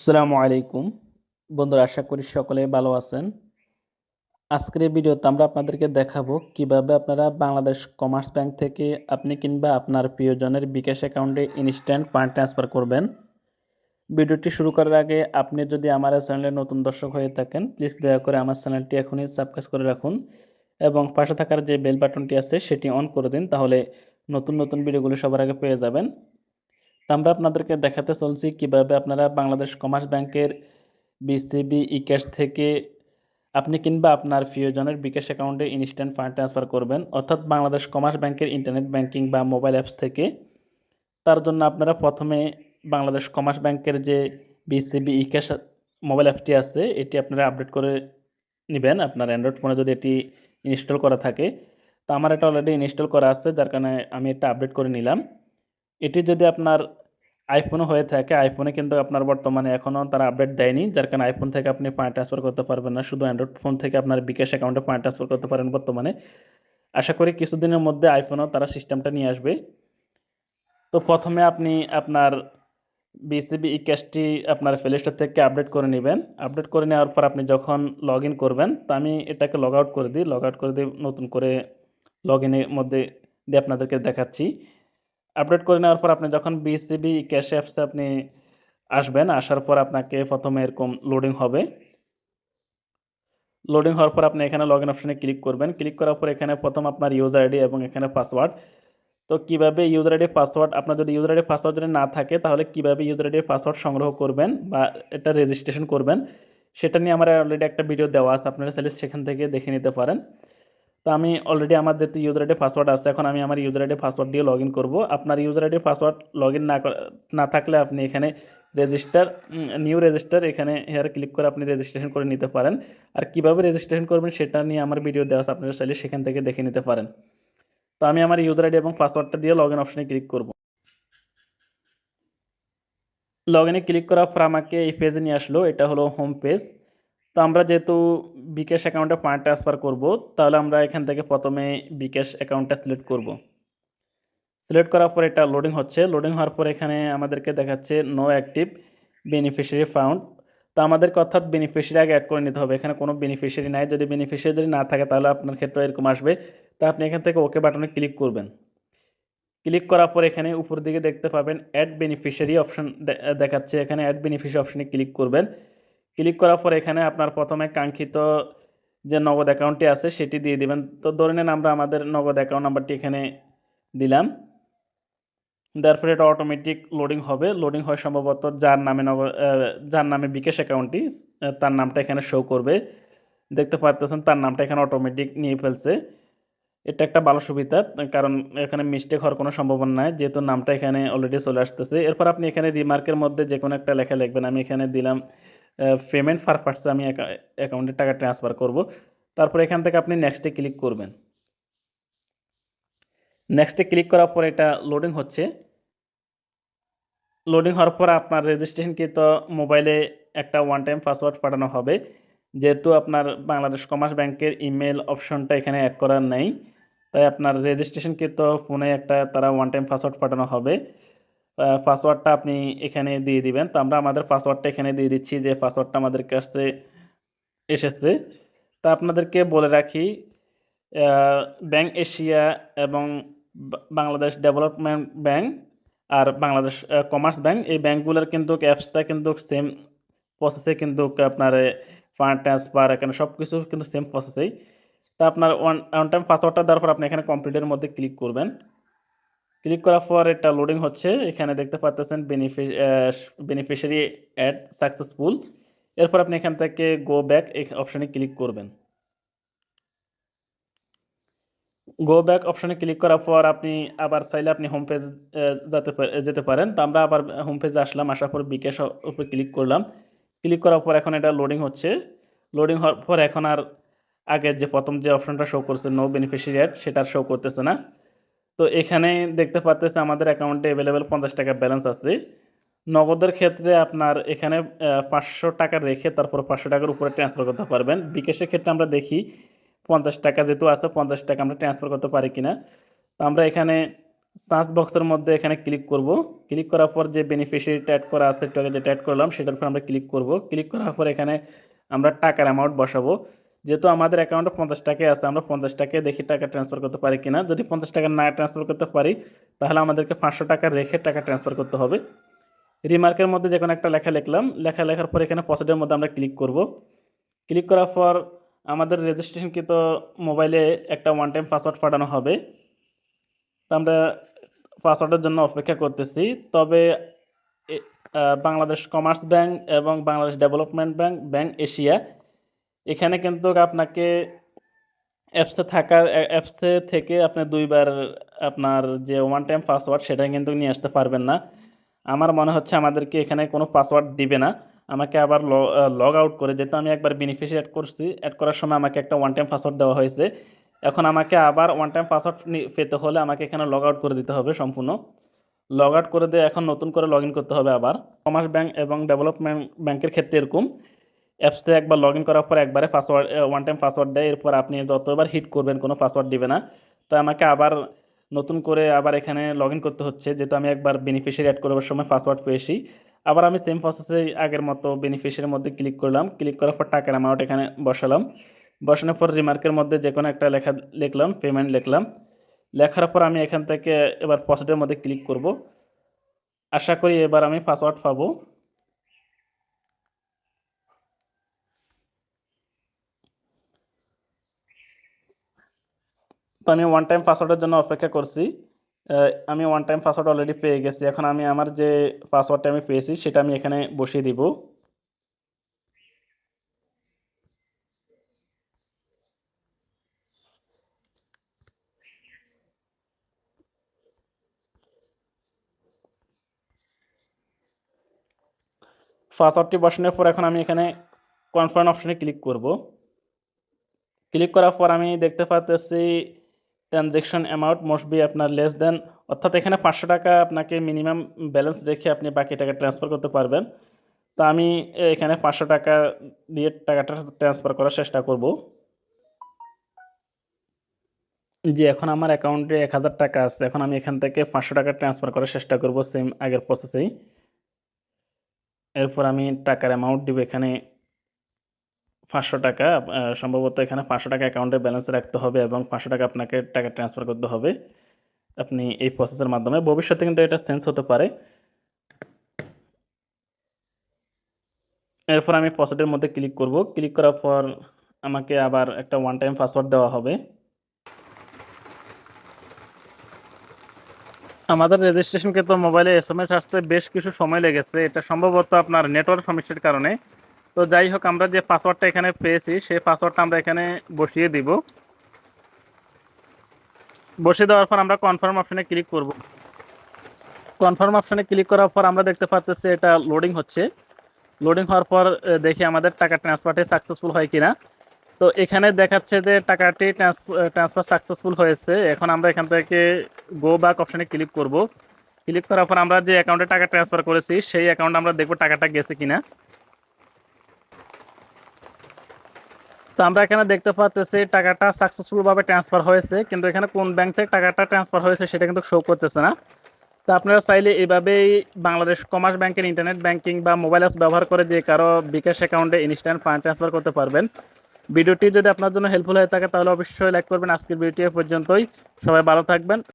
আসসালামু আলাইকুম। বন্ধুরা, আশা করি সকলে ভালো আছেন। আজকের এই ভিডিওতে আমরা আপনাদেরকে দেখাবো কীভাবে আপনারা বাংলাদেশ কমার্স ব্যাংক থেকে আপনি কিংবা আপনার প্রিয়জনের বিকাশ অ্যাকাউন্টে ইনস্ট্যান্ট ফান্ড ট্রান্সফার করবেন। ভিডিওটি শুরু করার আগে আপনি যদি আমার চ্যানেলে নতুন দর্শক হয়ে থাকেন প্লিজ দয়া করে আমার চ্যানেলটি এখনই সাবস্ক্রাইব করে রাখুন এবং পাশে থাকার যে বেল বাটনটি আছে, সেটি অন করে দিন, তাহলে নতুন নতুন ভিডিওগুলো সবার আগে পেয়ে যাবেন। আমরা আপনাদেরকে দেখাতে চলছি কীভাবে আপনারা বাংলাদেশ কমার্স ব্যাংকের বিসিবি ইক্যাশ থেকে আপনি কিংবা আপনার প্রিয়জনের বিকাশ অ্যাকাউন্টে ইনস্ট্যান্ট ফান্ড ট্রান্সফার করবেন, অর্থাৎ বাংলাদেশ কমার্স ব্যাংকের ইন্টারনেট ব্যাংকিং বা মোবাইল অ্যাপস থেকে। তার জন্য আপনারা প্রথমে বাংলাদেশ কমার্স ব্যাংকের যে বিসিবি ইক্যাশ মোবাইল অ্যাপটি আছে, এটি আপনারা আপডেট করে নেবেন। আপনার অ্যান্ড্রয়েড ফোনে যদি এটি ইনস্টল করা থাকে, তো আমার এটা অলরেডি ইনস্টল করা আছে, যার কারণে আমি এটা আপডেট করে নিলাম। এটি যদি আপনার আইফোনও হয়ে থাকে। আইফোনে কিন্তু আপনার বর্তমানে এখনও তারা আপডেট দেয়নি। যার কারণে আইফোন থেকে আপনি ফান্ড ট্রান্সফার করতে পারবেন না। শুধু অ্যান্ড্রয়েড ফোন থেকে আপনার বিকাশ অ্যাকাউন্টে ফান্ড ট্রান্সফার করতে পারেন বর্তমানে। আশা করি কিছুদিনের মধ্যে আইফোনও তারা সিস্টেমটা নিয়ে আসবে। তো প্রথমে আপনি আপনার বিসিবি ই ক্যাশটি আপনার প্লে স্টোর থেকে আপডেট করে নেবেন। আপডেট করে নেওয়ার পর আপনি যখন লগ ইন করবেন, তো আমি এটাকে লগ আউট করে দিই। লগ আউট করে দিয়ে নতুন করে লগ ইনের মধ্যে দিয়ে আপনাদেরকে দেখাচ্ছি। আপডেট করে নেওয়ার পর আপনি যখন বিসিবি ক্যাশ অ্যাপসে আপনি আসবেন, আসার পর আপনাকে প্রথমে এরকম লোডিং হবে। লোডিং হওয়ার পর আপনি এখানে লগ ইন অপশানে ক্লিক করবেন। ক্লিক করার পর এখানে প্রথম আপনার ইউজার আইডি এবং এখানে পাসওয়ার্ড তো কীভাবে ইউজার আইডি পাসওয়ার্ড আপনার যদি ইউজার আইডি পাসওয়ার্ড যদি না থাকে, তাহলে কীভাবে ইউজার আইডি পাসওয়ার্ড সংগ্রহ করবেন বা এটা রেজিস্ট্রেশন করবেন, সেটা নিয়ে আমার অলরেডি একটা ভিডিও দেওয়া আছে, আপনারা চাইলে সেখান থেকে দেখে নিতে পারেন। তো আমি অলরেডি আমার যেহেতু ইউজার আইডি পাসওয়ার্ড আছে, এখন আমি আমার ইউজার আইডি পাসওয়ার্ড দিয়ে লগ ইন করব। আপনার user ID password log in না না থাকলে আপনি এখানে রেজিস্টার নিউ রেজিস্টার এখানে হেয়ার ক্লিক করে আপনি রেজিস্ট্রেশন করে নিতে পারেন। আর কীভাবে রেজিস্ট্রেশন করবেন সেটা নিয়ে আমার ভিডিও দেওয়া আছে, আপনারা চাইলে সেখান থেকে দেখে নিতে পারেন। তো আমি আমার ইউজার আইডি এবং পাসওয়ার্ডটা দিয়ে লগ ইন অপশানে ক্লিক করব। লগ ইনে ক্লিক করার পর আমাকে এই পেজে নিয়ে আসলো, এটা হলো হোম পেজ তো আমরা যেহেতু বিকাশ অ্যাকাউন্টে ফান্ড ট্রান্সফার করব, তাহলে আমরা এখান থেকে প্রথমে বিকাশ অ্যাকাউন্টটা সিলেক্ট করব। সিলেক্ট করার পর এটা লোডিং হচ্ছে। লোডিং হওয়ার পর এখানে আমাদেরকে দেখাচ্ছে নো অ্যাক্টিভ বেনিফিশিয়ারি ফাউন্ড তো আমাদেরকে অর্থাৎ বেনিফিশিয়ারি আগে অ্যাড করে নিতে হবে। এখানে কোনো বেনিফিশিয়ারি নাই। যদি বেনিফিশিয়ারি যদি না থাকে, তাহলে আপনার ক্ষেত্রে এরকম আসবে। তা আপনি এখান থেকে ওকে বাটনে ক্লিক করবেন। ক্লিক করার পর এখানে উপর দিকে দেখতে পাবেন অ্যাড বেনিফিশিয়ারি অপশন দেখাচ্ছে। এখানে অ্যাড বেনিফিশিয়ারি অপশনে ক্লিক করবেন। ক্লিক করার পর এখানে আপনার প্রথমে কাঙ্ক্ষিত যে নগদ অ্যাকাউন্টটি আছে সেটি দিয়ে দিবেন। তো ধরে নেন আমরা আমাদের নগদ অ্যাকাউন্ট নাম্বারটি এখানে দিলাম। দেওয়ার পরে এটা অটোমেটিক লোডিং হবে। লোডিং হয় সম্ভবত যার নামে নগদ যার নামে বিকাশ অ্যাকাউন্টটি তার নামটা এখানে শো করবে। দেখতে পাচ্ছেন তার নামটা এখানে অটোমেটিক নিয়ে ফেলছে। এটা একটা ভালো সুবিধা, কারণ এখানে মিস্টেক হওয়ার কোনো সম্ভাবনা নাই, যেহেতু নামটা এখানে অলরেডি চলে আসতেছে। এরপর আপনি এখানে রিমার্কের মধ্যে যে কোনো একটা লেখা লিখবেন। আমি এখানে দিলাম পেমেন্ট পারপাসে আমি অ্যাকাউন্টে টাকা ট্রান্সফার করব। তারপর এখান থেকে আপনি নেক্সটে ক্লিক করবেন। নেক্সটে ক্লিক করার পর এটা লোডিং হচ্ছে। লোডিং হওয়ার পর আপনার রেজিস্ট্রেশনকৃত মোবাইলে একটা ওয়ান টাইম পাসওয়ার্ড পাঠানো হবে। যেহেতু আপনার বাংলাদেশ কমার্স ব্যাংকের ইমেল অপশনটা এখানে অ্যাড করার নেই। তাই আপনার রেজিস্ট্রেশনকৃত ফোনে একটা তারা ওয়ান টাইম পাসওয়ার্ড পাঠানো হবে। পাসওয়ার্ডটা আপনি এখানে দিয়ে দিবেন। তো আমরা আমাদের পাসওয়ার্ডটা এখানে দিয়ে দিচ্ছি যে পাসওয়ার্ডটা আমাদের কাছে এসেছে। তা আপনাদেরকে বলে রাখি ব্যাংক এশিয়া এবং বাংলাদেশ ডেভেলপমেন্ট ব্যাংক আর বাংলাদেশ কমার্স ব্যাংক, এই ব্যাংকগুলোর কিন্তু অ্যাপসটা কিন্তু সেম প্রসেসে কিন্তু আপনার ফান্ড ট্রান্সফার এখানে সব কিছু কিন্তু সেম প্রসেসেই তা আপনার ওয়ান ওয়ান টাইম পাসওয়ার্ডটা দেওয়ার পর আপনি এখানে কমপ্লিটের মধ্যে ক্লিক করবেন। ক্লিক করার পর এটা লোডিং হচ্ছে। এখানে দেখতে পাচ্ছেন বেনিফিশিয়ারি অ্যাড সাকসেসফুল এরপর আপনি এখান থেকে গো ব্যাক অপশানে ক্লিক করবেন। গো ব্যাক অপশানে ক্লিক করার পর আপনি আবার চাইলে আপনি হোম পেজ যেতে যেতে পারেন। তো আমরা আবার হোম পেজে আসলাম, আসার পর বিকাশ উপরে ক্লিক করলাম। ক্লিক করার পর এখন এটা লোডিং হচ্ছে। লোডিং হওয়ার পর এখন আর আগের যে প্রথম যে অপশনটা শো করছে নো বেনিফিশিয়ারি অ্যাড সেটা শো করতেছে না। তো এখানে দেখতে পাচ্তেছে আমাদের অ্যাকাউন্টে অ্যাভেলেবেল পঞ্চাশ টাকা ব্যালেন্স আছে। নগদের ক্ষেত্রে আপনার এখানে পাঁচশো টাকা রেখে তারপর পাঁচশো টাকার উপরে ট্রান্সফার করতে পারবেন। বিকাশের ক্ষেত্রে আমরা দেখি পঞ্চাশ টাকা যেহেতু আছে, পঞ্চাশ টাকা আমরা ট্রান্সফার করতে পারি কিনা। তো আমরা এখানে সার্চ বক্সের মধ্যে এখানে ক্লিক করব। ক্লিক করার পর যে বেনিফিশিয়ারিটা অ্যাড করা আছে, একটু আগে যেটা অ্যাড করলাম, সেটার উপর আমরা ক্লিক করব। ক্লিক করার পর এখানে আমরা টাকার অ্যামাউন্ট বসাবো। যেহেতু আমাদের অ্যাকাউন্টে পঞ্চাশ টাকাই আছে, আমরা পঞ্চাশ টাকায় দেখি টাকা ট্রান্সফার করতে পারি কিনা। যদি পঞ্চাশ টাকা না ট্রান্সফার করতে পারি, তাহলে আমাদেরকে পাঁচশো টাকা রেখে টাকা ট্রান্সফার করতে হবে। রিমার্কের মধ্যে যে কোনো একটা লেখা লিখলাম। লেখা লেখার পর এখানে পসিডের মধ্যে আমরা ক্লিক করব। ক্লিক করার পর আমাদের রেজিস্ট্রেশনকৃত মোবাইলে একটা ওয়ান টাইম পাসওয়ার্ড পাঠানো হবে। তো আমরা পাসওয়ার্ডের জন্য অপেক্ষা করতেছি। তবে বাংলাদেশ কমার্স ব্যাংক এবং Bangladesh development bank bank Asia এখানে কিন্তু আপনাকে অ্যাপসে থাকার অ্যাপসে থেকে আপনি দুইবার আপনার যে ওয়ান টাইম পাসওয়ার্ড সেটা কিন্তু নিয়ে আসতে পারবেন না। আমার মনে হচ্ছে আমাদেরকে এখানে কোনো পাসওয়ার্ড দিবে না। আমাকে আবার লগ আউট করে যেহেতু আমি একবার বেনিফিশিয়ারি অ্যাড করছি অ্যাড করার সময় আমাকে একটা ওয়ান টাইম পাসওয়ার্ড দেওয়া হয়েছে। এখন আমাকে আবার ওয়ান টাইম পাসওয়ার্ড পেতে হলে আমাকে এখানে লগ আউট করে দিতে হবে সম্পূর্ণ। লগ আউট করে দিয়ে এখন নতুন করে লগ করতে হবে আবার। কমার্স ব্যাংক এবং ডেভেলপমেন্ট ব্যাংকের ক্ষেত্রে এরকম। অ্যাপসে একবার লগ করার পর একবারে পাসওয়ার্ড ওয়ান টাইম পাসওয়ার্ড দেয়। এরপর আপনি যতবার হিট করবেন কোনো পাসওয়ার্ড দিবে না। তো আমাকে আবার নতুন করে আবার এখানে লগ করতে হচ্ছে, যেহেতু আমি একবার বেনিফিশিয়ারি অ্যাড করবার সময় পাসওয়ার্ড পেয়েছি। আবার আমি সেম প্রসেসে আগের মতো বেনিফিশিয়ারির মধ্যে ক্লিক করলাম। ক্লিক করার পর টাকার অ্যামাউন্ট এখানে বসালাম। বসানোর পর রিমার্কের মধ্যে যে কোনো একটা লেখা, লিখলাম পেমেন্ট লিখলাম। লেখার পর আমি এখান থেকে এবার প্রসিডের মধ্যে ক্লিক করব। আশা করি এবার আমি পাসওয়ার্ড পাবো। আমি ওয়ান টাইম পাসওয়ার্ডের জন্য অপেক্ষা করছি। আমি ওয়ান টাইম পাসওয়ার্ড অলরেডি পেয়ে গেছি। এখন আমি আমার যে পাসওয়ার্ডটা আমি পেয়েছি, সেটা আমি এখানে বসিয়ে দিব। পাসওয়ার্ডটি বসানোর পর এখন আমি এখানে কনফার্ম অপশনে ক্লিক করব। ক্লিক করার পর আমি দেখতে পাচ্ছি ট্রানজ্যাকশন অ্যামাউন্ট মোস্ট বি আপনার লেস দেন অর্থাৎ এখানে পাঁচশো টাকা আপনাকে মিনিমাম ব্যালেন্স রেখে আপনি বাকি টাকা ট্রান্সফার করতে পারবেন। তো আমি এখানে পাঁচশো টাকা দিয়ে টাকাটা ট্রান্সফার করার চেষ্টা করব। জি, এখন আমার অ্যাকাউন্টে এক হাজার টাকা আছে। এখন আমি এখান থেকে পাঁচশো টাকা ট্রান্সফার করার চেষ্টা করব সেম আগের প্রসেসেই এরপর আমি টাকার অ্যামাউন্ট দিব এখানে পাঁচশো টাকা সম্ভবত এখানে পাঁচশো টাকা অ্যাকাউন্টে ব্যালেন্স রাখতে হবে এবং পাঁচশো টাকা আপনাকে টাকা ট্রান্সফার করতে হবে। আপনি এই প্রসেসের মাধ্যমে। ভবিষ্যতে কিন্তু এটা চেঞ্জ হতে পারে। এরপর আমি প্রসেসের মধ্যে ক্লিক করব। ক্লিক করার পর আমাকে আবার একটা ওয়ান টাইম পাসওয়ার্ড দেওয়া হবে। আমাদের রেজিস্ট্রেশনকে তো মোবাইলে এস এম এস আসতে বেশ কিছু সময় লেগেছে। এটা সম্ভবত আপনার নেটওয়ার্ক সমস্যার কারণে। তো যাই হোক, আমরা যে পাসওয়ার্ডটা এখানে পেয়েছি, সেই পাসওয়ার্ডটা আমরা এখানে বসিয়ে দিব। বসিয়ে দেওয়ার পর আমরা কনফার্ম অপশনে ক্লিক করব। কনফার্ম অপশনে ক্লিক করার পর আমরা দেখতে পাচ্ছি এটা লোডিং হচ্ছে। লোডিং হওয়ার পর দেখি আমাদের টাকা ট্রান্সফারটি সাকসেসফুল হয় কিনা। তো এখানে দেখাচ্ছে যে টাকাটি ট্রান্সফার সাকসেসফুল হয়েছে। এখন আমরা এখান থেকে গো ব্যাক অপশনে ক্লিক করব। ক্লিক করার পর আমরা যে অ্যাকাউন্টে টাকা ট্রান্সফার করেছি, সেই অ্যাকাউন্টে আমরা দেখব টাকাটা গেছে কিনা। তো আমরা এখানে দেখতে পাচ্ছি টাকাটা সাকসেসফুল ভাবে ট্রান্সফার হয়েছে, কিন্তু এখানে কোন ব্যাংক থেকে টাকাটা ট্রান্সফার হয়েছে সেটা কিন্তু শো করতেছে না। তো আপনারা চাইলে এভাবেই বাংলাদেশ কমার্স ব্যাংকের ইন্টারনেট ব্যাংকিং বা মোবাইল অ্যাপস ব্যবহার করে যে কারও বিকাশ অ্যাকাউন্টে ইনস্ট্যান্ট ফান্ড ট্রান্সফার করতে পারবেন। ভিডিওটি যদি আপনার জন্য হেল্পফুল হয়ে থাকে, তাহলে অবশ্যই লাইক করবেন। আজকের ভিডিওটি পর্যন্তই। সবাই ভালো থাকবেন।